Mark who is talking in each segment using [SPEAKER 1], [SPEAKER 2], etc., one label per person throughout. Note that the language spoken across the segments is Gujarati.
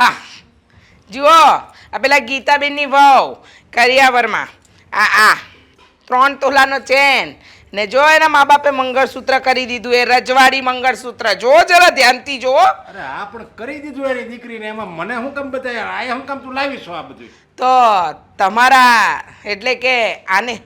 [SPEAKER 1] હા જુઓ આ પેલા ગીતાબેનની વહુ કરિયાવરમાં. આ આ ત્રણ તોલાનો ચેન. ને જો એના મા બાપે મંગળસૂત્ર કરી દીધું એ રજવાડી મંગળસૂત્ર. જો જરા ધ્યાનથી જો
[SPEAKER 2] અરે આ પણ કરી દીધું એની દીકરીને એમાં મને શું કામ બતાય આ હું કામ તું લાવી આ બધું
[SPEAKER 1] તો તમારા એટલે કે આને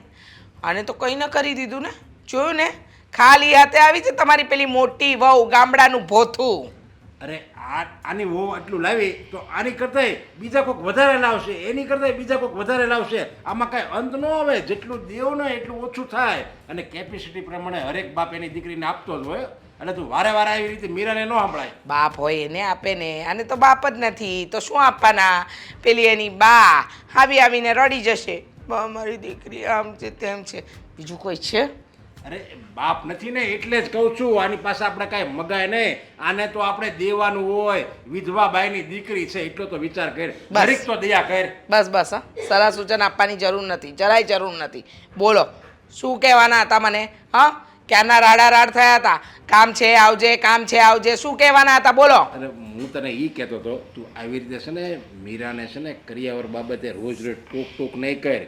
[SPEAKER 1] આને તો કંઈ ન કરી દીધું ને? જોયું ને? ખાલી હાથે આવી છે તમારી પેલી મોટી વહુ ગામડાનું ભોથું.
[SPEAKER 2] અરે આ આની વહુ આટલું લાવી તો આની કરતાંય બીજા કોઈક વધારે લાવશે, એની કરતાંય બીજા કોઈક વધારે લાવશે. આમાં કાંઈ અંત ન આવે, જેટલું દેવ ને એટલું ઓછું થાય. અને કેપેસિટી પ્રમાણે હરેક બાપ એની દીકરીને આપતો જ હોય. એટલે તું વારે વારે આવી રીતે મીરાને ન સંભળાય.
[SPEAKER 1] બાપ હોય એને આપે ને, આને તો બાપ જ નથી, તો શું આપવાના? પેલી એની બા આવી આવીને રડી જશે. બા, મારી દીકરી આમ છે તેમ છે. બીજું કોઈ છે?
[SPEAKER 2] અરે બાપ નથી ને એટલે જ કહું છું આની પાસે આપણે કાંઈ મગાય નહીં. આને તો આપણે દેવાનું હોય વિધવા બાઈની દીકરી છે એટલો તો વિચાર કર. દરેક તો દયા કર.
[SPEAKER 1] બસ બસ હા. સલાહ સૂચન આપવાની જરૂર નથી જરાય જરૂર નથી. બોલો શું કહેવાના હતા મને? હા? ક્યારના રાડા રાડ થયા હતા? કામ છે આવજે કામ છે આવજે શું કહેવાના હતા? બોલો.
[SPEAKER 2] અરે હું તને એ કહેતો હતો તું આવી રીતે છે ને મીરાને છે ને કરિયાવર બાબતે રોજ રોજ ટોક ટોક નહીં કર.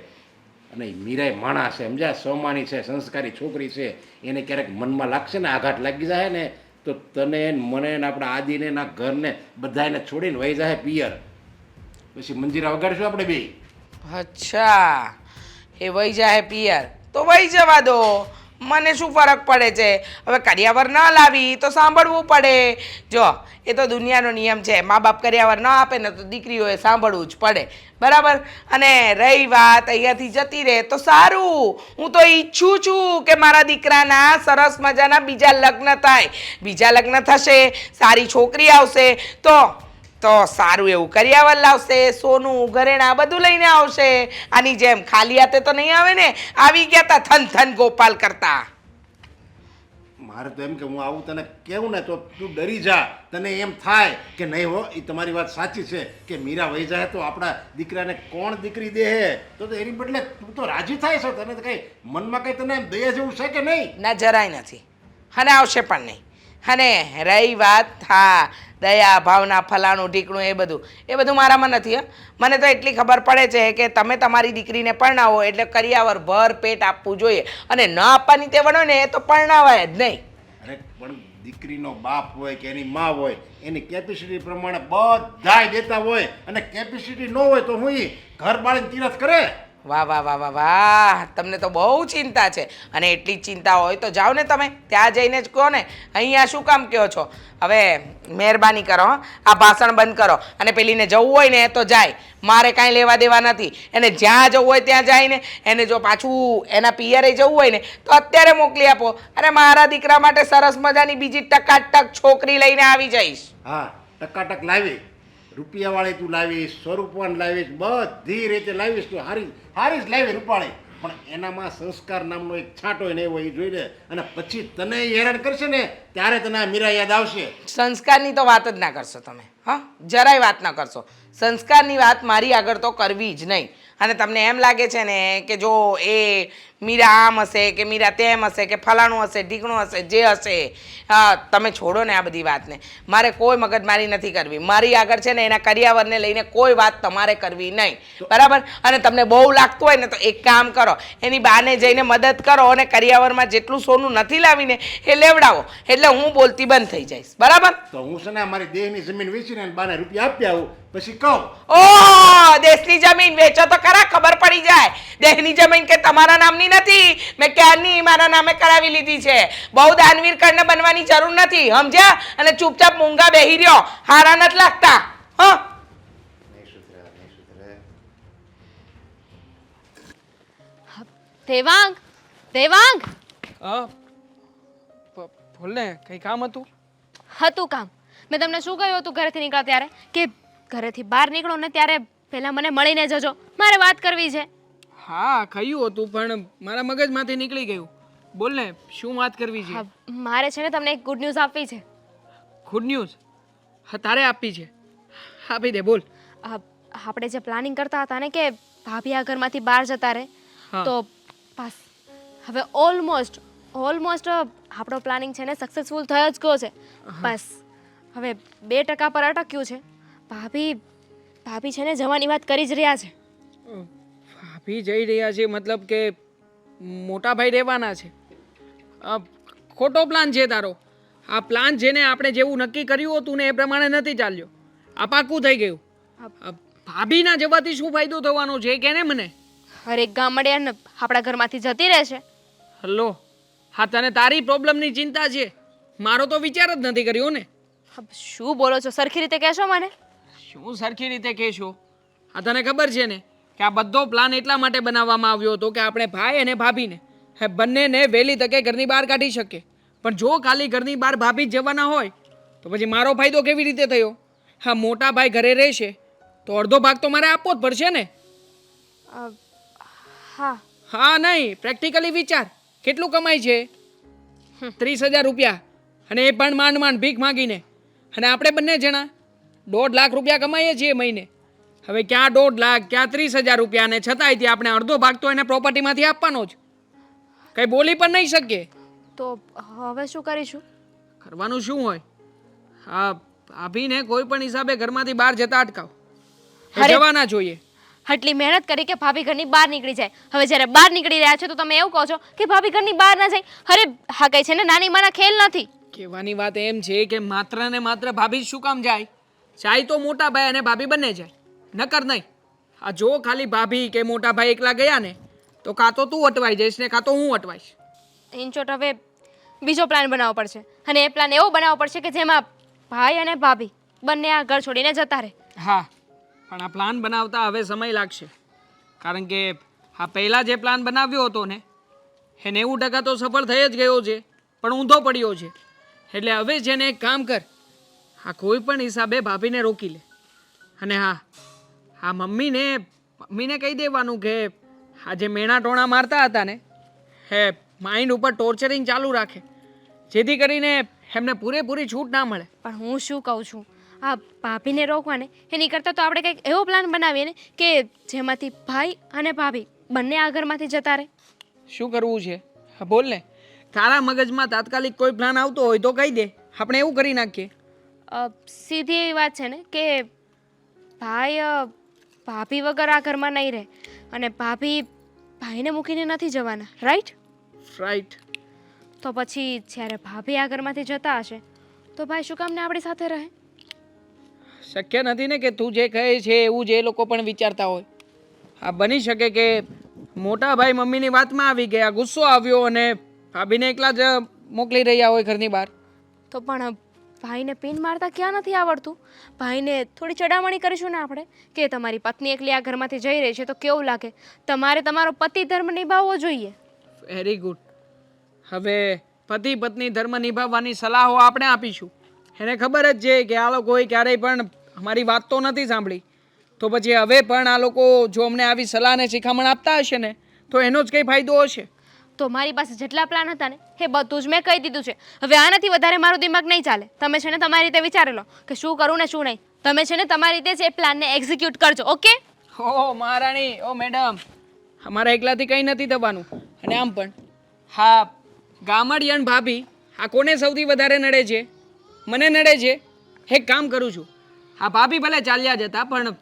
[SPEAKER 2] અને મીરાય માણસ છે, સમજ્યા? સોમાની છે, સંસ્કારી છોકરી છે. એને ક્યારેક મનમાં લાગશે ને આઘાત લાગી જાય ને, તો તને મને ને આપણા આદિને ના ઘરને બધાને છોડીને વહી જાય પિયર. પછી મંજીરા વગાડશું આપણે બે
[SPEAKER 1] અચ્છા. એ વહી જાય પિયર. તો વહી જવા દો. મને શું ફરક પડે છે? હવે કરિયાવર ન લાવી તો સાંભળવું પડે. જો, એ તો દુનિયાનો નિયમ છે. મા બાપ કરિયાવર ન આપે ને તો દીકરીઓએ સાંભળવું જ પડે. બરાબર? અને રહી વાત અહીંયાથી જતી રહે તો સારું. હું તો ઈચ્છું છું કે મારા દીકરાના સરસ મજાના બીજા લગ્ન થાય. બીજા લગ્ન થશે, સારી છોકરી આવશે. તો તો સારું એવું કરિયાવર લાવશે સોનું ઘરેણા બધું લઈને આવશે. આની જેમ ખાલી હાથે તો નહીં આવે ને આવી ગયા તા થન થન ગોપાલ કરતા.
[SPEAKER 2] મારે તો એમ કે હું આવું તને કેવું ને તો તું ડરી જા. તને એમ થાય કે નહીં હો એ તમારી વાત સાચી છે કે મીરા વહી જાય તો આપણા દીકરાને કોણ દીકરી દે હે? તો એની બદલે તું તો રાજી થાય છે તને કઈ કંઈ મનમાં કંઈ તને એમ દયા જેવું છે કે નહીં?
[SPEAKER 1] ના જરાય નથી. અને આવશે પણ નહીં. અને રહી વાત હા દયા, ભાવના, ફલાણું, ઢીકણું, એ બધું. એ બધું મારામાં નથી મને તો એટલી ખબર પડે છે કે તમે તમારી દીકરીને પરણાવો એટલે કરિયાવર ભર પેટ આપવું જોઈએ. અને ન આપવાની તે વણો ને એ તો પરણાવાય જ નહીં.
[SPEAKER 2] પણ દીકરીનો બાપ હોય કે એની મા હોય, એની કેપેસિટી પ્રમાણે બધાય દેતા હોય અને કેપેસિટી ન હોય તો હું ઘર બાળીને તિરસ કરે?
[SPEAKER 1] વાહ વાહ વાહ વાહ વાહ. તમને તો બહુ ચિંતા છે. અને એટલી ચિંતા હોય તો જાઓ ને તમે. ત્યાં જઈને જ કહો ને. અહીંયા શું કામ કહો છો? હવે મહેરબાની કરો. આ ભાષણ બંધ કરો. અને પેલીને જવું હોય ને તો જાય. મારે કાંઈ લેવા દેવા નથી. એને જ્યાં જવું હોય ત્યાં જાય ને. એને જો પાછું એના પિયરે જવું હોય ને, તો અત્યારે મોકલી આપો. અરે મારા દીકરા માટે સરસ મજાની બીજી ટકાટક છોકરી લઈને આવી જઈશ.
[SPEAKER 2] હા, ટકાટક લાવી. રૂપિયાવાળી તું લાવીશ સો રૂપિયાની લાવીશ, બધી રીતે લાવીશ તું. હારી હારી લાવી રૂપાળી. પણ એનામાં સંસ્કાર નામનો એક છાંટો ને એવો એ જોઈ લે. અને પછી તને હેરાન કરશે ને, ત્યારે તને મીરા યાદ આવશે.
[SPEAKER 1] સંસ્કારની તો વાત જ ના કરશો તમે, હા? જરાય વાત ના કરશો. સંસ્કારની વાત મારી આગળ તો કરવી જ નહીં. અને તમને એમ લાગે છે ને કે જો એ મીરા આમ હશે કે મીરા તેમ હશે કે ફલાણું હશે ઢીકણું હશે જે હશે. હા તમે છોડો ને આ બધી વાતને. મારે કોઈ મગજમારી નથી કરવી. મારી આગળ છે ને એના કરિયાવરને લઈને કોઈ વાત તમારે કરવી નહીં. બરાબર? અને તમને બહુ લાગતું હોય ને તો એક કામ કરો. એની બાને જઈને મદદ કરો અને કરિયાવરમાં જેટલું સોનું નથી લાવીને એ લેવડાવો. એટલે હું બોલતી બંધ થઈ જઈશ. બરાબર?
[SPEAKER 2] તો હું છે ને અમારી દેહની જમીન વેચીને બાને રૂપિયા આપી આવું. પછી કહો.
[SPEAKER 1] ઓ દેશની જમીન વેચો તો ખરા ખબર પડી જાય. દેશની જમીન કે તમારા નામની નથી. મેં ક્યારની મારા નામે કરાવી લીધી છે? બહુ દાનવીર કર્ણ બનવાની જરૂર નથી સમજ્યા? અને ચૂપચાપ મૂંગા બેહી રહ્યો. હારા નથી લાગતા. હ?
[SPEAKER 3] દેવાંગ દેવાંગ!
[SPEAKER 4] બોલ ને કઈ કામ હતું?
[SPEAKER 3] હતું કામ. મેં તમને શું કહ્યું હતું ઘરેથી નીકળ્યા ત્યારે? કે ઘરેથી બહાર નીકળો ને ત્યારે પહેલાં મને મળીને જજો. મારે વાત કરવી છે.
[SPEAKER 4] હા કહ્યું હતું પણ મારા મગજમાંથી નીકળી ગયું. બોલ ને શું વાત કરવી છે?
[SPEAKER 3] મારે છે ને તમને એક ગુડ ન્યૂઝ આપવી છે.
[SPEAKER 4] ગુડ ન્યૂઝ હા તારે આપવી છે. આપી દે બોલ.
[SPEAKER 3] આપણે જે પ્લાનિંગ કરતા હતા ને કે ભાભી આ ઘરમાંથી બહાર જતા રહે તો બસ. હવે ઓલમોસ્ટ ઓલમોસ્ટ આપણો પ્લાનિંગ છે ને સક્સેસફુલ થયો જ ગયો છે. બસ. હવે બે ટકા પર અટક્યું છે. ભાભી ભાભી છે ને જવાની વાત કરી જ રહ્યા છે.
[SPEAKER 4] ભાભી જઈ રહ્યા છે મતલબ કે મોટા ભાઈ રહેવાના છે. ખોટો પ્લાન છે તારો. આ પ્લાન જેને આપણે જેવું નક્કી કર્યું હતું ને એ પ્રમાણે નથી ચાલ્યો. આ પાકું થઈ ગયું. ભાભીના જવાથી શું ફાયદો થવાનો છે એ કે ને મને?
[SPEAKER 3] અરે ગામડિયા ને આપણા ઘરમાંથી જતી રહેશે
[SPEAKER 4] હલો હા તને તારી પ્રોબ્લેમની ચિંતા છે. મારો તો વિચાર જ નથી કર્યો ને.
[SPEAKER 3] શું બોલો છો? સરખી રીતે કહેશો મને?
[SPEAKER 4] શું સરખી રીતે કહેશો? આ તને ખબર છે ને કે આ બધો પ્લાન એટલા માટે બનાવવામાં આવ્યો હતો કે આપણે ભાઈ અને ભાભીને હે બંનેને વહેલી તકે ઘરની બહાર કાઢી શકીએ. પણ જો ખાલી ઘરની બહાર ભાભી જ જવાના હોય તો પછી મારો ફાયદો કેવી રીતે થયો? હા મોટા ભાઈ ઘરે રહેશે તો અડધો ભાગ તો મારે આપવો જ પડશે ને?
[SPEAKER 3] હા.
[SPEAKER 4] હા નહીં પ્રેક્ટિકલી વિચાર કેટલું કમાય છે? ત્રીસ હજાર રૂપિયા અને એ પણ માંડ માંડ ભીખ માંગીને. અને આપણે બંને જણા દોઢ લાખ રૂપિયા કમાઈએ છીએ મહિને. હવે ક્યાં દોઢ લાખ ક્યાં ત્રીસ હજાર રૂપિયા ને છતાંય તે આપણે અડધો ભાગ તો એને પ્રોપર્ટીમાંથી આપવાનો જ. કંઈ બોલી પણ નહીં શકીએ.
[SPEAKER 3] તો હવે શું કરીશું?
[SPEAKER 4] કરવાનું શું હોય? હા ભાભીને કોઈ પણ હિસાબે ઘરમાંથી બહાર જતા અટકાવ. જવાના જોઈએ.
[SPEAKER 3] આટલી મહેનત કરી કે ભાભી ઘરની બહાર નીકળી જાય. હવે જ્યારે બહાર નીકળી રહ્યા છો તો તમે એવું કહો છો કે ભાભી ઘરની બહાર ના જાય. અરે હા કઈ છે ને નાની માના ખેલ નથી.
[SPEAKER 4] કહેવાની વાત એમ છે કે માત્ર ને માત્ર ભાભી શું કામ જાય? જાય તો મોટા ભાઈ અને ભાભી બંને જાય. નકર નહીં. આ જો ખાલી ભાભી કે મોટા ભાઈ એકલા ગયા ને તો કાં તો તું અટવાઈ જઈશ ને કાં તો હું અટવાઈશ.
[SPEAKER 3] ઇન શોર્ટ હવે બીજો પ્લાન બનાવવો પડશે. અને એ પ્લાન એવો બનાવવો પડશે કે જેમાં ભાઈ અને ભાભી બંને આ ઘર છોડીને જતા રહે.
[SPEAKER 4] હા પણ આ પ્લાન બનાવતા હવે સમય લાગશે. કારણ કે આ પહેલાં જે પ્લાન બનાવ્યો હતો ને એ નેવું ટકા તો સફળ થઈ જ ગયો છે પણ ઊંધો પડ્યો છે. એટલે હવે છે ને એક કામ કર આ કોઈ પણ હિસાબે ભાભીને રોકી લે. અને હા હા મમ્મીને મમ્મીને કહી દેવાનું કે આ જે મેણા ટોણા મારતા હતા ને હે માઇન્ડ ઉપર ટોર્ચરિંગ ચાલુ રાખે જેથી કરીને એમને પૂરેપૂરી છૂટ ના મળે.
[SPEAKER 3] પણ હું શું કહું છું? આ ભાભીને રોકવાને એની કરતાં તો આપણે કંઈક એવો પ્લાન બનાવીએ ને કે જેમાંથી ભાઈ અને ભાભી બંને આ ઘરમાંથી જતા રહે.
[SPEAKER 4] શું કરવું છે? બોલ ને. તારા મગજમાં તાત્કાલિક કોઈ પ્લાન આવતો હોય તો કહી દે. આપણે એવું કરી નાખીએ.
[SPEAKER 3] સીધી એવી વાત છે ને કે ભાઈ ભાભી વગર આ ઘરમાં નહીં રહે. અને ભાભી ભાઈને મૂકીને નથી જવાના રાઈટ
[SPEAKER 4] રાઈટ
[SPEAKER 3] તો પછી જ્યારે ભાભી આ ઘરમાંથી જતા હશે તો ભાઈ શું કામને આપણી સાથે રહે?
[SPEAKER 4] શક્ય નથી ને કે તું જે કહે છે એવું જે લોકો પણ વિચારતા હોય. આ બની શકે કે મોટા ભાઈ મમ્મીની વાતમાં આવી ગયા ગુસ્સો આવ્યો અને ભાભીને એકલા જ મોકલી રહ્યા હોય ઘરની બહાર.
[SPEAKER 3] તો પણ ભાઈને પિન મારતા ક્યાં નથી આવડતું? ભાઈને થોડી ચડામણી કરીશું ને આપણે? કે તમારી પત્ની એકલી આ ઘરમાંથી જઈ રહી છે તો કેવું લાગે? તમારે તમારો પતિ ધર્મ નિભાવવો જોઈએ.
[SPEAKER 4] વેરી ગુડ હવે પતિ પત્ની ધર્મ નિભાવવાની સલાહો આપણે આપીશું. એને ખબર જ છે કે આ લોકોએ ક્યારેય પણ અમારી વાત તો નથી સાંભળી. તો પછી હવે પણ આ લોકો જો અમને આવી સલાહ અને શિખામણ આપતા હશે ને, તો એનો જ કંઈ ફાયદો હશે?
[SPEAKER 3] તો મારી પાસે જેટલા પ્લાન હતા ને, એ બધું જ મેં કહી દીધું છે. હવે આનાથી વધારે મારું દિમાગ નહીં ચાલે. તમે છે ને તમારી રીતે વિચારી લો કે શું કરું ને શું નહીં. તમે છે ને તમારી રીતે જ એ પ્લાનને એક્ઝિક્યુટ કરજો, ઓકે?
[SPEAKER 4] ઓ, મહારાણી, ઓ મેડમ અમારા એકલાથી કંઈ નથી થવાનું. અને આમ પણ, હા, ગામડિયન ભાભી, આ કોને સૌથી વધારે નડે છે? મને નડે છે? એક કામ કરું છું. હા, ભાભી ભલે ચાલ્યા જતા, પણ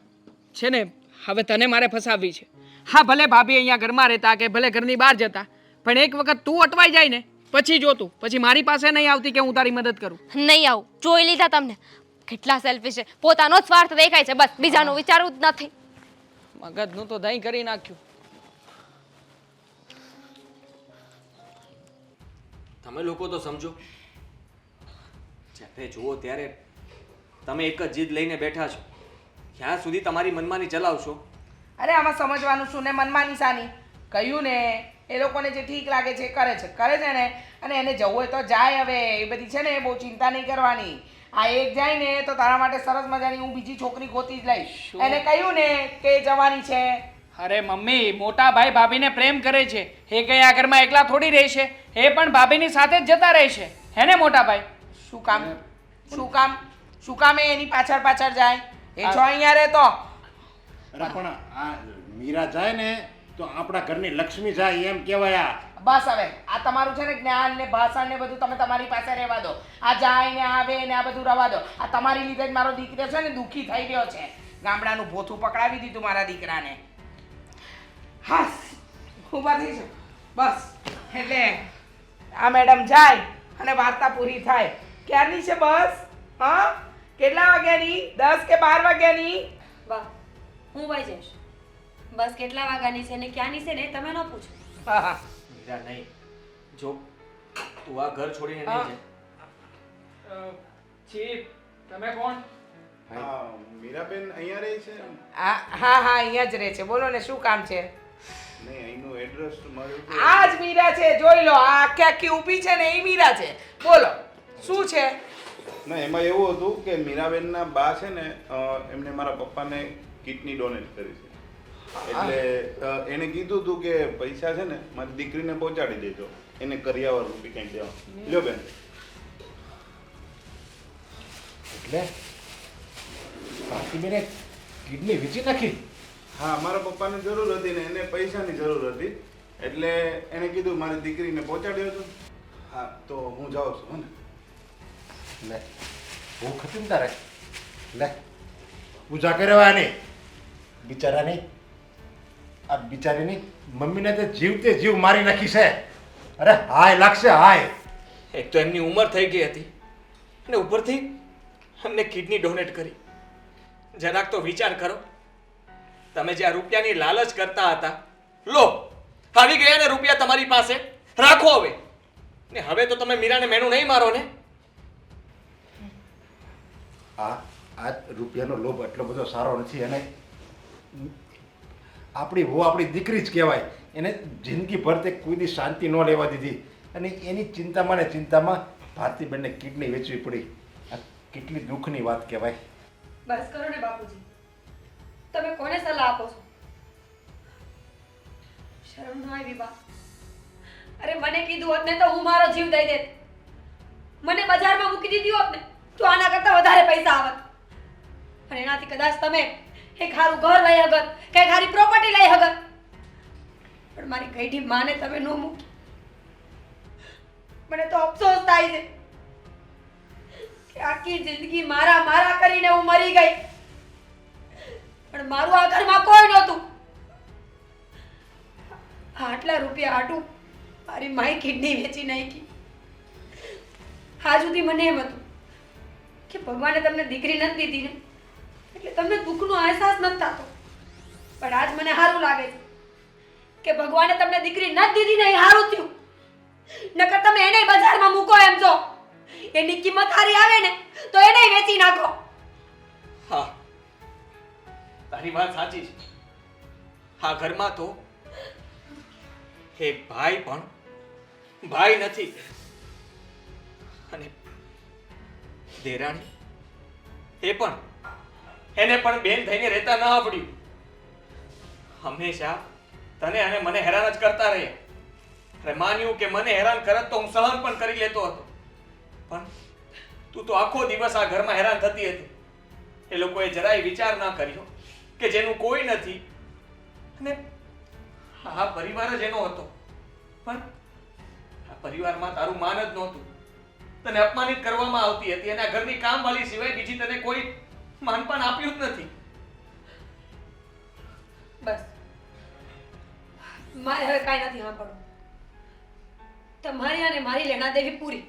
[SPEAKER 4] છે ને, હવે તને મારે ફસાવવી છે. હા, ભલે ભાભી અહીંયા ઘરમાં રહેતા કે ભલે ઘરની બહાર જતા પણ એક વખત તું અટવાઈ જાય ને પછી જોતું પછી મારી પાસે નહીં આવતી કે હું તારી મદદ કરું.
[SPEAKER 3] નહીં આવું. જોઈ લીધા તમને. કેટલા સેલ્ફિશ છે. પોતાનો જ સ્વાર્થ દેખાય છે બસ. બીજાનું વિચારવું જ નથી.
[SPEAKER 4] મગજનું તો દહીં કરી નાખ્યું.
[SPEAKER 5] તમે લોકો તો સમજો. જ્યારે જુઓ ત્યારે તમે એક જ જીદ લઈને બેઠા છો. ક્યાં સુધી તમારી મનમાની ચલાવશો?
[SPEAKER 1] અરે આમાં સમજવાનું શું ને? મનમાની સાની કહ્યું ને એ લોકોને જે ઠીક લાગે છે એ કરે છે. કરે છે ને અને એને જવું હોય તો જાય હવે. એ બધી છે ને બહુ ચિંતા નહીં કરવાની. આ એક જાય ને તો તારા માટે સરસ મજાની હું બીજી છોકરી ગોતી જ લઈશ. એને કહ્યું ને કે જવાની છે.
[SPEAKER 4] અરે મમ્મી મોટા ભાઈ ભાભીને પ્રેમ કરે છે. એ કઈ આ ઘરમાં એકલા થોડી રહેશે? એ પણ ભાભીની સાથે જ જતા રહેશે. હે ને મોટા ભાઈ?
[SPEAKER 1] શું કામ? શું કામ? શું કામ એ એની પાછળ પાછળ જાય? એ છો અહીંયા રહેતો.
[SPEAKER 2] પણ આ મીરા જાય ને તો આપણા ઘરની લક્ષ્મી જાય એમ કહેવાય આ.
[SPEAKER 1] બસ હવે આ તમારું છે ને જ્ઞાન ને ભાષણ ને બધું તમે તમારી પાસે રહેવા દો. આ જાય ને આવે ને આ બધું રવા દો. આ તમારી લીધે જ મારો દીકરો છે ને દુઃખી થઈ ગયો છે. ગામડાનું ભોથું પકડાવી દીધું મારા દીકરાને. હા ઊભા થઈ છું બસ એટલે આ મેડમ જાય અને વાર્તા પૂરી થાય. ક્યારની છે બસ? હા? કેટલા વાગ્યાની? દસ કે બાર વાગ્યાની?
[SPEAKER 6] વાહ હું વહી જઈશ. બસ કેટલા વાગ્યાની છે ને ક્યાંની છે ને તમે ન પૂછો.
[SPEAKER 1] હા હા.
[SPEAKER 5] મીરા નહીં. જો તું આ ઘર છોડીને. નહીં જાય
[SPEAKER 4] ચીફ તમે કોણ?
[SPEAKER 7] હા મીરાબેન અહીંયા રહે છે?
[SPEAKER 1] હા હા હા અહીંયા જ રહે છે. બોલો ને શું કામ છે?
[SPEAKER 7] નહીં અહીંનું એડ્રેસ મળ્યું
[SPEAKER 1] આ જ મીરા છે જોઈ લો. આ આખી આખી ઊભી છે ને એ મીરા છે. બોલો શું છે?
[SPEAKER 7] ના એમાં એવું હતું કે મીરાબેનના બા છે ને એમને મારા પપ્પાને કિડની ડોનેટ કરી છે. એટલે એને કીધું હતું કે પૈસા છે ને મારી દીકરીને પહોંચાડી દેજો. એને કરિયાવર રૂપી કંઈક દેવા લ્યો બેન.
[SPEAKER 2] એટલે ભારતીબેને કિડની વેચી નાખી?
[SPEAKER 7] હા મારા પપ્પાને જરૂર હતી ને એને પૈસાની જરૂર હતી. એટલે એને કીધું મારી દીકરીને પહોંચાડ્યો હતો હા તો હું જાઉં છું હો ને.
[SPEAKER 2] લે ભૂખ હતી ને તારે લે પૂજા જાગે રહેવાની બિચારાની આ બિચારીની મમ્મીને તે જીવતે જીવ મારી નાખી છે. અરે હાય લાગશે હાય.
[SPEAKER 5] એક તો એમની ઉંમર થઈ ગઈ હતી અને ઉપરથી અમને કિડની ડોનેટ કરી. જરાક તો વિચાર કરો. તમે જે આ રૂપિયાની લાલચ કરતા હતા લો આવી ગયા ને રૂપિયા તમારી પાસે? રાખો હવે. ને હવે તો તમે મીરાને મેનું નહીં મારો ને?
[SPEAKER 2] આ આ રૂપિયાનો લોભ એટલો બધો સારો નથી અને આપણી હો આપણી દીકરી જ કહેવાય. એને જિંદગીભર તે કોઈની શાંતિ ન લેવા દીધી. અને એની ચિંતામાં ને ચિંતામાં ભારતીબેનને કિડની વેચવી પડી. આ કેટલી દુઃખની વાત કહેવાય.
[SPEAKER 6] બસ કરો ને બાપુજી. તમે કોને સલાહ આપો છો? શરમ ન આવી બા. અરે મને કીધું હોત ને તો હું મારો જીવ દઈ દેત. મને બજારમાં મૂકી દીધી હોત ને તો આના કરતાં વધારે પૈસા આવત. અને એનાથી કદાચ તમે એક સારું ઘર લઈ હગત કંઈક સારી પ્રોપર્ટી લઈ હગત. પણ મારી ગઈઢી માને તમે ન મૂકી. મને તો અફસોસ થાય છે કે આખી જિંદગી મારા મારા કરીને હું મરી ગઈ. પણ મારું આ ઘરમાં કોઈ નહોતું. આટલા રૂપિયા હાટું મારી માય કિડની વેચી નાખી. હા સુધી મને એમ હતું કે ભગવાને તમને દીકરી નથી દીધી ને? તમને દુઃખનો અહેસાસ નથી થતો. પણ આજ મને સારું લાગે છે કે ભગવાને તમને દીકરી ન દીધી ને સારું થયું. નકર તમે એને બજારમાં મૂકો એમ જો. એની કિંમત સારી આવે ને તો એને વેચી નાખો.
[SPEAKER 5] હા. તારી વાત સાચી છે. હા, ઘરમાં તો એ ભાઈ પણ ભાઈ નથી. અને દેરાણી એ પણ એને પણ બેન થઈને રહેતા ન આવડ્યું. હંમેશા તને અને મને હેરાન જ કરતા રહ્યા અરે માન્યું કે મને હેરાન કરત તો હું સહન પણ કરી લેતો હતો. પણ તું તો આખો દિવસ આ ઘરમાં હેરાન થતી હતી. એ લોકોએ જરાય વિચાર ના કર્યો કે જેનું કોઈ નથી. અને આ પરિવાર જ એનો હતો. પણ આ પરિવારમાં તારું માન જ નહોતું. તને અપમાનિત કરવામાં આવતી હતી અને આ ઘરની કામવાળી સિવાય બીજી તને કોઈ માનપાન આપ્યું જ નથી.
[SPEAKER 6] બસ. મારે હવે કાંઈ નથી સાંભળવું. તમારી અને મારી લેણા દેવી પૂરી.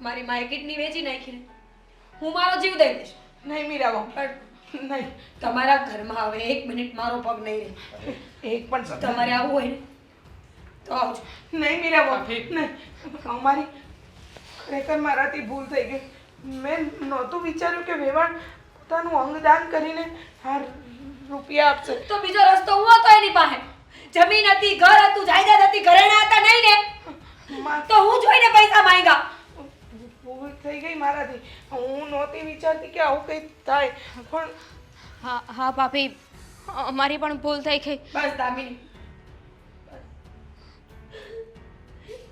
[SPEAKER 6] મારી માએ કિડની વેચી નાખીને હું મારો જીવ દઈ દઈશ.
[SPEAKER 1] નહીં મીરા બહુ
[SPEAKER 6] પણ
[SPEAKER 1] નહીં.
[SPEAKER 6] તમારા ઘરમાં હવે એક મિનિટ મારો પગ નહીં રહે.
[SPEAKER 1] એક પણ
[SPEAKER 6] તમારે આવવું હોય ને તો આવજો.
[SPEAKER 1] નહીં મીરા બહુ નહીં. અમારી ખરેખર મારાથી ભૂલ થઈ ગઈ. મેં નહોતું વિચાર્યું કે વેવાણ પોતાનું અંગદાન કરીને આ રૂપિયા આપશે.
[SPEAKER 6] તો બીજો રસ્તો હું હતો એની પાસે. જમીન હતી ઘર હતું જાયદાદ હતી ઘરેણા હતા નહીં ને? તો હું જોઈને પૈસા માંગ્યા.
[SPEAKER 1] ભૂલ થઈ ગઈ મારાથી. હું નહોતી વિચારતી કે આવું કંઈ થાય. પણ
[SPEAKER 3] હા હા ભાભી અમારી પણ ભૂલ થઈ ગઈ.
[SPEAKER 6] બસ દામિની.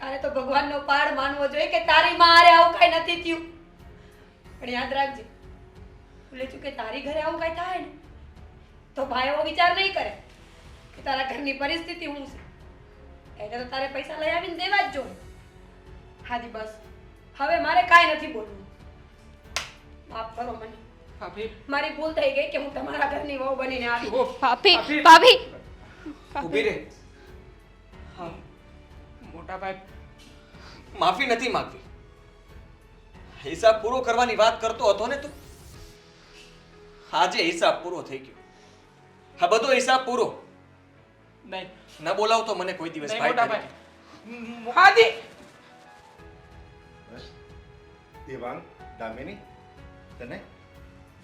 [SPEAKER 6] તારે તો ભગવાનનો પાડ માનવો જોઈએ કે તારી માં હારે આવું કઈ નથી થયું. પણ યાદ રાખજે ભૂલે છું કે તારી ઘરે આવું કઈ થાય ને તો ભાઈ એવો વિચાર નહીં કરે કે તારા ઘરની પરિસ્થિતિ શું છે. એટલે તો તારે પૈસા લઈ આવીને દેવા જ જોઈએ. હાજી બસ. હવે મારે કાંઈ નથી બોલવું. માફ કરો મને.
[SPEAKER 4] ભાભી.
[SPEAKER 6] મારી ભૂલ થઈ ગઈ કે હું તમારા ઘરની વહુ બનીને આવી
[SPEAKER 3] ભાભી
[SPEAKER 4] ભાભી.
[SPEAKER 5] ઊભી રહે. હા. મોટા ભાઈ માફી નથી માંગવી હિસાબ પૂરો કરવાની વાત કરતો હતો ને તું? આજે હિસાબ પૂરો થઈ ગયો. હા બધો હિસાબ પૂરો.
[SPEAKER 4] નહીં.
[SPEAKER 5] ન બોલાવતો મને કોઈ દિવસ ભાઈ. તરીકે.
[SPEAKER 8] હાજી
[SPEAKER 2] દેવાંગ દામિની તને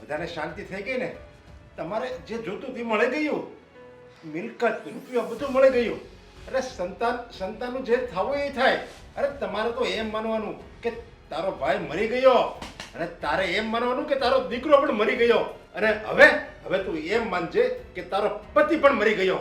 [SPEAKER 2] બધાને શાંતિ થઈ ગઈ ને? તમારે જે જોતું તે મળી ગયું. મિલકત રૂપિયા બધું મળી ગયું. અરે સંતાન સંતાનનું જે થવું એ થાય. અરે તમારે તો એમ માનવાનું કે તારો ભાઈ મરી ગયો. અને તારે એમ માનવાનું કે તારો દીકરો પણ મરી ગયો. અને હવે હવે તું એમ માનજે કે તારો પતિ પણ મરી ગયો.